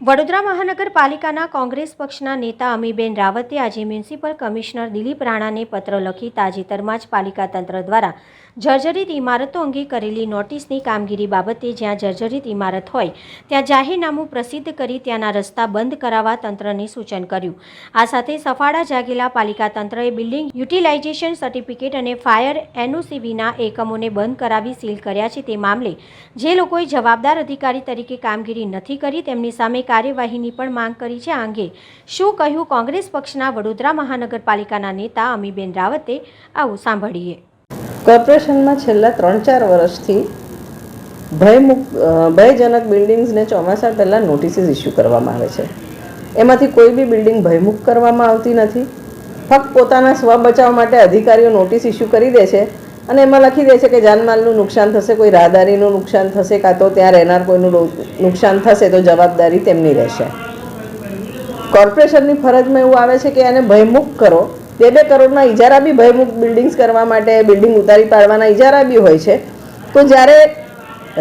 વડોદરા મહાનગરપાલિકાના કોંગ્રેસ પક્ષના નેતા અમીબેન રાવતે આજે મ્યુનિસિપલ કમિશનર દિલીપ રાણાને પત્ર લખી તાજેતરમાં જ પાલિકા તંત્ર દ્વારા જર્જરિત ઇમારતો અંગે કરેલી નોટિસની કામગીરી બાબતે જ્યાં જર્જરિત ઇમારત હોય, ત્યાં જાહેરનામું પ્રસિદ્ધ કરી ત્યાંના રસ્તા બંધ કરાવવા તંત્રને સૂચન કર્યું. આ સાથે સફાળા જાગેલા પાલિકા તંત્રએ બિલ્ડિંગ યુટિલાઇઝેશન સર્ટિફિકેટ અને ફાયર એનઓસીવીના એકમોને બંધ કરાવી સીલ કર્યા છે તે મામલે જે લોકોએ જવાબદાર અધિકારી તરીકે કામગીરી નથી કરી તેમની સામે કાર્યવાહીની પણ માંગ કરી છે આ અંગે. શું કહ્યું કોંગ્રેસ પક્ષના વડોદરા મહાનગરપાલિકાના નેતા અમીબેન રાવતે? આવું સાંભળીએ. કોર્પોરેશનમાં છેલ્લા ત્રણ ચાર વર્ષથી ભયમુક ભયજનક બિલ્ડિંગ્સને ચોમાસા પહેલાં નોટિસીસ ઇસ્યુ કરવામાં આવે છે. એમાંથી કોઈ બી બિલ્ડિંગ ભયમુક્ત કરવામાં આવતી નથી. ફક્ત પોતાના સ્વ બચાવ માટે અધિકારીઓ નોટિસ ઇસ્યુ કરી દે છે. અને એમાં લખી દે છે કે જાનમાલનું નુકસાન થશે, કોઈ રાહદારીનું નુકસાન થશે કાં તો ત્યાં રહેનાર કોઈનું નુકસાન થશે, તો જવાબદારી તેમની રહેશે. કોર્પોરેશનની ફરજમાં એવું આવે છે કે એને ભયમુક્ત કરો. બે બે કરોડના ઇજારા બી ભયમુક્ત બિલ્ડિંગ્સ કરવા માટે, બિલ્ડિંગ ઉતારી પાડવાના ઇજારા બી હોય છે. તો જ્યારે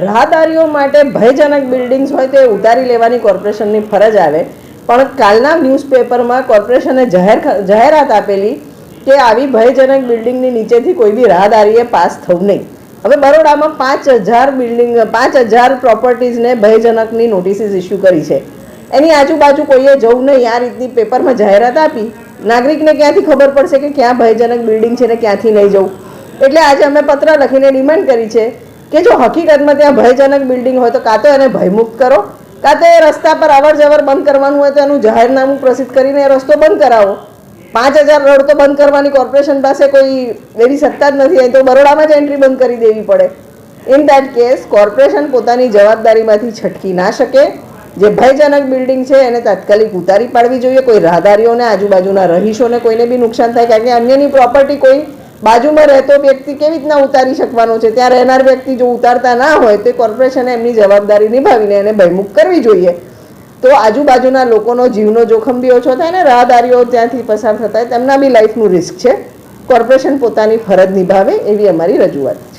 રાહદારીઓ માટે ભયજનક બિલ્ડિંગ્સ હોય તો એ ઉતારી લેવાની કોર્પોરેશનની ફરજ આવે. પણ કાલના ન્યૂઝપેપરમાં કોર્પોરેશને જાહેર જાહેરાત આપેલી કે આવી ભયજનક બિલ્ડિંગની નીચેથી કોઈ બી રાહદારીએ પાસ થવું નહીં. હવે બરોડામાં પાંચ હજાર બિલ્ડિંગ, પાંચ હજાર પ્રોપર્ટીઝને ભયજનકની નોટિસીસ ઇસ્યુ કરી છે. એની આજુબાજુ કોઈએ જવું નહીં, આ રીતની પેપરમાં જાહેરાત આપી. નાગરિકને ક્યાંથી ખબર પડશે કે ક્યાં ભયજનક બિલ્ડિંગ છે ને ક્યાંથી નહીં જવું? એટલે આજે અમે પત્ર લખીને ડિમાન્ડ કરી છે કે જો હકીકતમાં ત્યાં ભયજનક બિલ્ડિંગ હોય તો કાં તો એને ભયમુક્ત કરો, કાં તો એ રસ્તા પર અવર જવર બંધ કરવાનું હોય તો એનું જાહેરનામું પ્રસિદ્ધ કરીને એ રસ્તો બંધ કરાવો. પાંચ હજાર રોડ તો બંધ કરવાની કોર્પોરેશન પાસે કોઈ એવી સત્તા જ નથી અહીં તો બરોડામાં જ એન્ટ્રી બંધ કરી દેવી પડે. ઇન દેટ કેસ કોર્પોરેશન પોતાની જવાબદારીમાંથી છટકી ના શકે. જે ભયજનક બિલ્ડિંગ છે, એને તાત્કાલિક ઉતારી પાડવી જોઈએ. કોઈ રાહદારીઓને, આજુબાજુના રહીશોને કોઈને બી નુકસાન થાય, કારણ કે અન્યની પ્રોપર્ટી કોઈ બાજુમાં રહેતો વ્યક્તિ કેવી રીતના ઉતારી શકવાનો છે? ત્યાં રહેનાર વ્યક્તિ જો ઉતારતા ના હોય, તો કોર્પોરેશને એમની જવાબદારી નિભાવીને એને ભયમુક્ત કરવી જોઈએ. તો આજુબાજુના લોકોનો જીવનો જોખમ બી ઓછો થાય ને રાહદારીઓ ત્યાંથી પસાર થતા હોય, તેમના બી લાઈફનું રિસ્ક છે. કોર્પોરેશન પોતાની ફરજ નિભાવે એવી અમારી રજૂઆત છે.